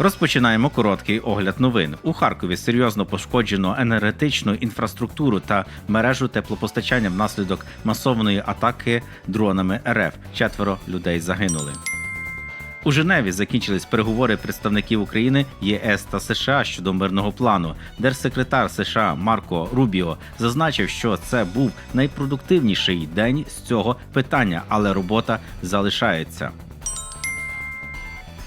Розпочинаємо короткий огляд новин. У Харкові серйозно пошкоджено енергетичну інфраструктуру та мережу теплопостачання внаслідок масованої атаки дронами РФ. Четверо людей загинули. У Женеві закінчились переговори представників України, ЄС та США щодо мирного плану. Держсекретар США Марко Рубіо зазначив, що це був найпродуктивніший день з цього питання, але робота залишається.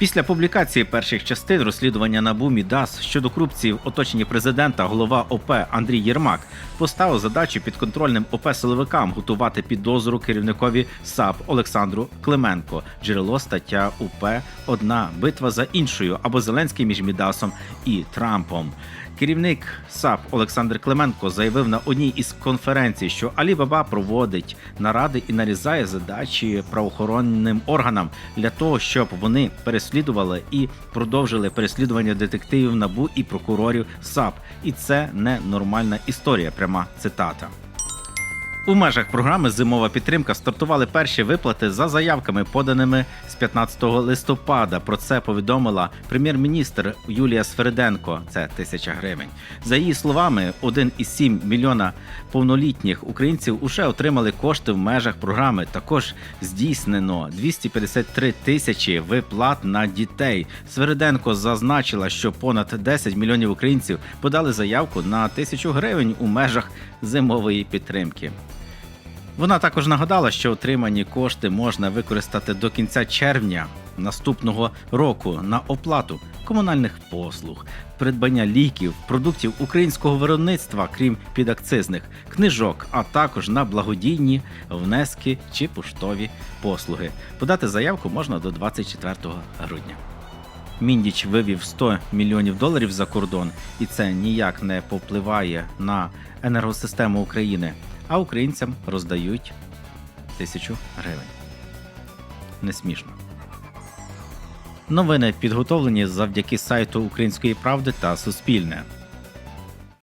Після публікації перших частин розслідування НАБУ МІДАС щодо корупції в оточенні президента голова ОП Андрій Єрмак поставив задачу підконтрольним ОП силовикам готувати підозру керівникові САП Олександру Клименко. Джерело стаття УП Одна битва за іншою або Зеленський між Мідасом і Трампом. Керівник САП Олександр Клименко заявив на одній із конференцій, що Алі Баба проводить наради і нарізає задачі правоохоронним органам для того, щоб вони переслідували і продовжили переслідування детективів НАБУ і прокурорів САП. І це не нормальна історія. Пряма цитата. У межах програми Зимова підтримка стартували перші виплати за заявками, поданими з 15 листопада. Про це повідомила прем'єр-міністр Юлія Свериденко. Це тисяча гривень. За її словами, 1,7 мільйона повнолітніх українців уже отримали кошти в межах програми. Також здійснено 253 тисячі виплат на дітей. Свериденко зазначила, що понад 10 мільйонів українців подали заявку на тисячу гривень у межах зимової підтримки. Вона також нагадала, що отримані кошти можна використати до кінця червня наступного року на оплату комунальних послуг, придбання ліків, продуктів українського виробництва, крім підакцизних, книжок, а також на благодійні внески чи поштові послуги. Подати заявку можна до 24 грудня. Міндіч вивів 100 мільйонів доларів за кордон, і це ніяк не попливає на енергосистему України, а українцям роздають тисячу гривень. Не смішно. Новини підготовлені завдяки сайту Української правди та Суспільне.